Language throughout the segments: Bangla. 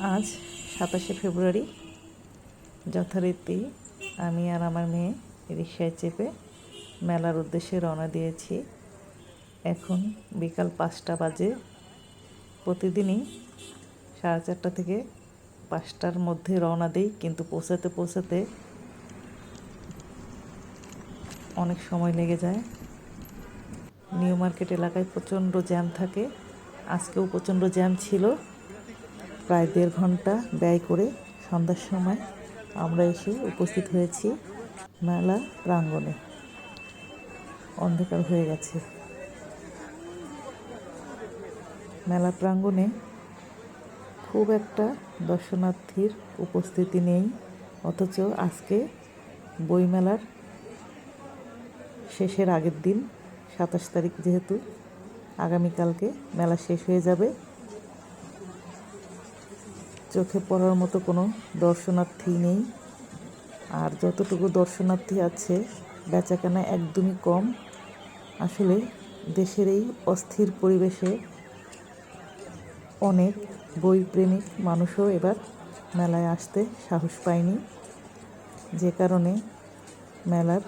আজ সাতাশে ফেব্রুয়ারি। যথারীতি আমি আর আমার মেয়ে রিক্সায় চেপে মেলার উদ্দেশ্যে রওনা দিয়েছি। এখন বিকাল পাঁচটা বাজে। প্রতিদিনই সাড়ে চারটা থেকে পাঁচটার মধ্যে রওনা দিই, কিন্তু পৌঁছাতে পৌঁছাতে অনেক সময় লেগে যায়। নিউ মার্কেট এলাকায় প্রচণ্ড জ্যাম থাকে। আজকেও প্রচণ্ড জ্যাম ছিল। প্রায় দেড় ঘণ্টা ব্যয় করে সন্ধ্যার সময় আমরা এসে উপস্থিত হয়েছি মেলা প্রাঙ্গণে। অন্ধকার হয়ে গেছে। মেলা প্রাঙ্গণে খুব একটা দর্শনার্থীর উপস্থিতি নেই, অথচ আজকে বইমেলার শেষের আগের দিন, সাতাশ তারিখ যেহেতু, আগামীকালকে মেলা শেষ হয়ে যাবে। চোখে পড়ার মতো কোনো দর্শনার্থী নেই। আর যতটুকু দর্শনার্থী আছে, বেচাকেনা একদমই কম। আসলে দেশের এই অস্থির পরিবেশে অনেক বই প্রেমিক মানুষও এবার মেলায় আসতে সাহস পায়নি। যে কারণে মেলার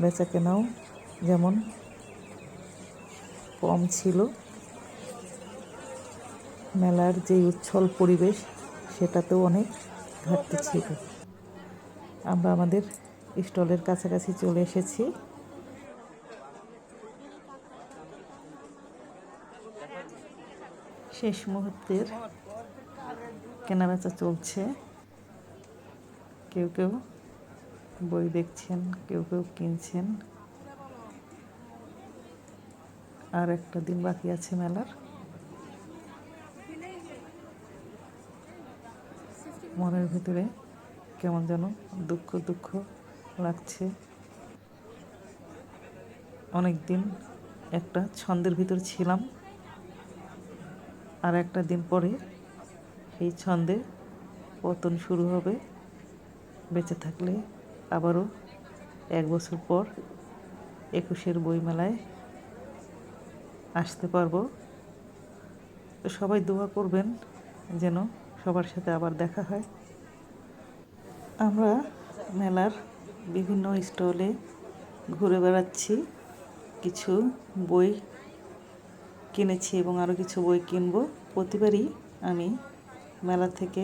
বেচাকেনাও যেমন কম ছিল মেলার যে উচ্ছল পরিবেশ, সেটাতেও অনেক ঘাটতি ছিল। আমরা আমাদের স্টলের কাছাকাছি চলে এসেছি। শেষ মুহূর্তের কেনাবেচা চলছে। কেউ কেউ বই দেখছেন, কেউ কেউ কিনছেন। আর একটা দিন বাকি আছে মেলার। মনের ভিতরে কেমন যেন দুঃখ দুঃখ লাগছে। অনেক দিন একটা ছন্দের ভিতর ছিলাম। আর একটা দিন পরে সেই ছন্দে পতন শুরু হবে। বেঁচে থাকলে আবারও এক বছর পর একুশের বইমেলায় আসতে পারব। তো সবাই দোয়া করবেন যেন সবার সাথে আবার দেখা হয়। আমরা মেলার বিভিন্ন স্টলে ঘুরে বেড়াচ্ছি, কিছু বই কিনেছি এবং আরও কিছু বই কিনবো। প্রতিবারই আমি মেলা থেকে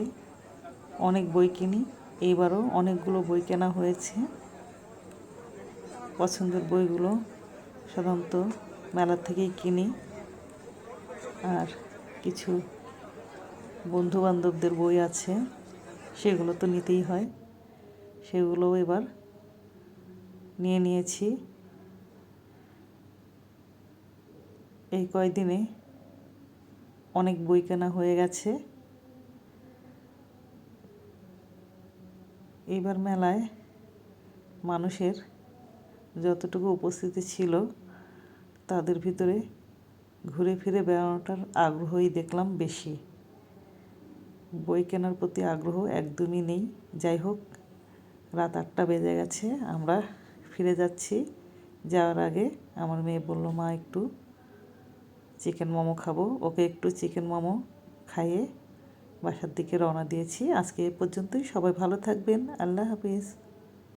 অনেক বই কিনি, এইবারও অনেকগুলো বই কেনা হয়েছে। পছন্দের বইগুলো সাধারণত মেলা থেকেই কিনি। আর কিছু বন্ধু বান্ধবদের বই আছে, সেগুলো তো নিতেই হয়। সেগুলোও এবার নিয়ে নিয়েছি। এই কয়দিনে অনেক বই কেনা হয়ে গেছে। এইবার মেলায় মানুষের যতটুকু উপস্থিতি ছিল, তাদের ভিতরে ঘুরে ফিরে বেড়ানোটার আগ্রহই দেখলাম বেশি। বই কেনার প্রতি আগ্রহ একদমই নেই। যাই হোক, রাত আটটা বেজে গেছে, আমরা ফিরে যাচ্ছি। যাওয়ার আগে আমার মেয়ে বলল, মা, একটু চিকেন মোমো খাব। ওকে একটু চিকেন মোমো খাইয়ে বাসার দিকে রওনা দিয়েছি। আজকে এ পর্যন্তই। সবাই ভালো থাকবেন। আল্লাহ হাফিজ।